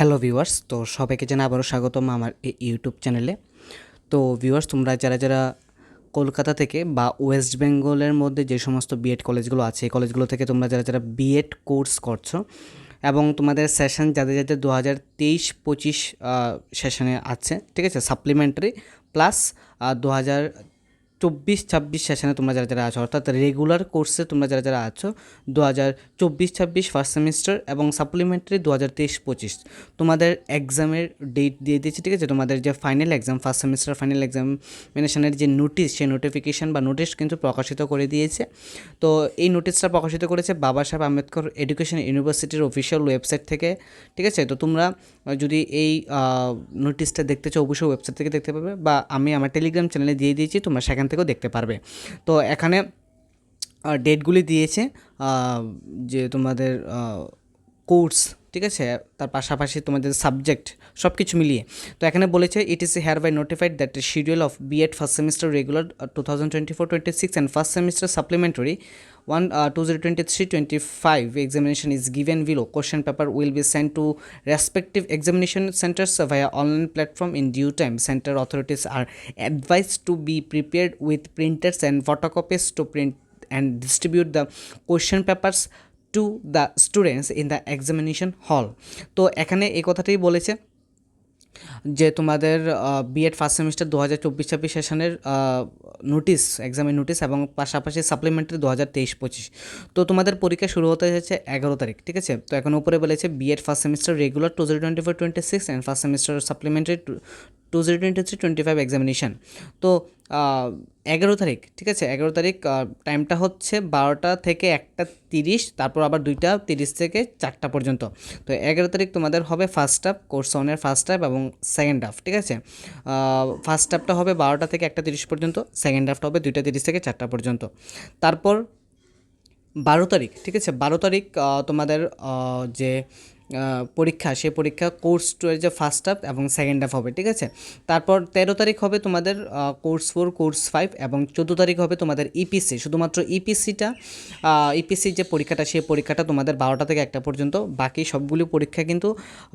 Hello viewers, তো সবাইকে জানা আবারও স্বাগতম আমার এই ইউটিউব চ্যানেলে। তো ভিউয়ার্স, তোমরা যারা যারা কলকাতা থেকে বা ওয়েস্ট বেঙ্গলের মধ্যে যে সমস্ত বিএড কলেজগুলো আছে, এই কলেজগুলো থেকে তোমরা যারা যারা বিএড কোর্স করছ এবং তোমাদের সেশন যাদের যাদের দু হাজার তেইশ পঁচিশ সেশনে আছে, ঠিক আছে সাপ্লিমেন্টারি প্লাস দু হাজার চব্বিশ ছাব্বিশ সেশনে তোমরা যারা যারা আছো, অর্থাৎ রেগুলার কোর্সে তোমরা যারা যারা আছো, দু হাজার চব্বিশ ছাব্বিশ ফার্স্ট সেমিস্টার এবং সাপ্লিমেন্টারি দু হাজার তেইশ পঁচিশ তোমাদের এক্সামের ডেট দিয়ে দিয়েছে, ঠিক আছে? তোমাদের যে final exam first semester final এক্সামিনেশনের যে নোটিশ সেই নোটিফিকেশান বা নোটিশ কিন্তু প্রকাশিত করে দিয়েছে। তো এই নোটিশটা প্রকাশিত করেছে বাবা সাহেব আম্বেদকর এডুকেশন ইউনিভার্সিটির অফিসিয়াল ওয়েবসাইট থেকে, ঠিক আছে? তো তোমরা যদি এই নোটিশটা দেখতে চাও, অবশ্যই ওয়েবসাইট থেকে দেখতে পাবে বা আমি আমার টেলিগ্রাম চ্যানেলে দিয়ে দিয়েছি, তোমরা সেখান থেকেও দেখতে পারবে। তো এখানে ডেটগুলি দিয়েছে যে তোমাদের কোর্স, ঠিক আছে? তার পাশাপাশি তোমাদের সাবজেক্ট সব কিছু মিলিয়ে। তো এখানে বলেছে it is hereby notified that schedule of BEd first semester regular two thousand twenty four twenty six and first semester supplementary one uh, 2023 25 examination is given below question paper will be sent to respective examination centers via online platform in due time center authorities are advised to be prepared with printers and photocopies to print and distribute the question papers to the students in the examination hall তো এখানে এই কথাটাই বলেছে যে তোমাদের BEd first semester দু হাজার চব্বিশ ছাব্বিশ সেশনের নোটিস এক্সামের নোটিস এবং পাশাপাশি সাপ্লিমেন্টারি দু হাজার তেইশ পঁচিশ। তো তোমাদের পরীক্ষা শুরু হতে যাচ্ছে এগারো তারিখ, ঠিক আছে? তো এখন উপরে বলেছে BEd first semester regular two zero twenty four twenty six and first semester supplementary two zero twenty three twenty five examination তো এগারো তারিখ, ঠিক আছে? এগারো তারিখ টাইমটা হচ্ছে বারোটা থেকে একটা তিরিশ, তারপর আবার দুইটা তিরিশ থেকে চারটা পর্যন্ত। তো, এগারো তারিখ তোমাদের হবে ফার্স্ট হাফ কোর্স ওয়ানের ফার্স্ট হাফ এবং সেকেন্ড হাফ ঠিক আছে? ফার্স্ট হাফটা হবে বারোটা থেকে একটা তিরিশ পর্যন্ত সেকেন্ড হাফটা হবে দুইটা তিরিশ থেকে চারটা পর্যন্ত। তারপর বারো তারিখ, ঠিক আছে? বারো তারিখ তোমাদের যে পরীক্ষা সে পরীক্ষা কোর্স টু এর যে ফার্স্ট হাফ এবং সেকেন্ড হাফ হবে, ঠিক আছে? তারপর তেরো তারিখ হবে তোমাদের কোর্স ফোর কোর্স ফাইভ এবং চোদ্দ তারিখ হবে তোমাদের ইপিসি শুধুমাত্র ইপিসিটা ইপিসির যে পরীক্ষাটা, সেই পরীক্ষাটা তোমাদের বারোটা থেকে একটা পর্যন্ত, বাকি সবগুলি পরীক্ষা কিন্তু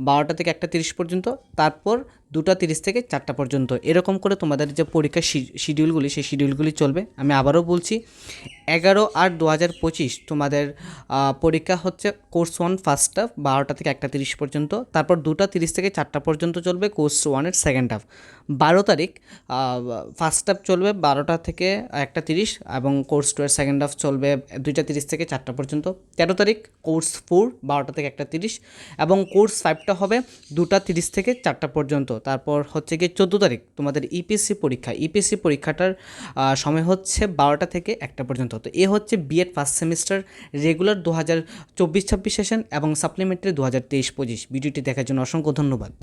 বারোটা থেকে একটা তিরিশ পর্যন্ত, তারপর দুটা তিরিশ থেকে চারটা পর্যন্ত, এরকম করে তোমাদের যে পরীক্ষার শিডিউলগুলি সেই শিডিউলগুলি চলবে। আমি আবারও বলছি এগারো আট দু হাজার পঁচিশ তোমাদের পরীক্ষা হচ্ছে কোর্স ওয়ান ফার্স্ট হাফ, বারোটা থেকে একটা তিরিশ পর্যন্ত। তারপর দুটা তিরিশ থেকে চারটা পর্যন্ত চলবে কোর্স ওয়ানের সেকেন্ড হাফ। বারো তারিখ ফার্স্ট হাফ চলবে বারোটা থেকে একটা তিরিশ এবং কোর্স টু এর সেকেন্ড হাফ চলবে দুইটা তিরিশ থেকে চারটা পর্যন্ত। তেরো তারিখ, কোর্স ফোর বারোটা থেকে একটা তিরিশ এবং কোর্স ফাইভটা হবে দুটা তিরিশ থেকে চারটা পর্যন্ত। তারপর হচ্ছে গিয়ে চোদ্দ তারিখ তোমাদের ইপিএসসি পরীক্ষা। ইপিএসসি পরীক্ষাটার সময় হচ্ছে বারোটা থেকে একটা পর্যন্ত তো এ হচ্ছে বিএড ফার্স্ট সেমিস্টার রেগুলার দু হাজার চব্বিশ ছাব্বিশ সেশন এবং সাপ্লিমেন্টারি দু হাজার তেইশ পঁচিশ। ভিডিওটি দেখার জন্য অসংখ্য ধন্যবাদ।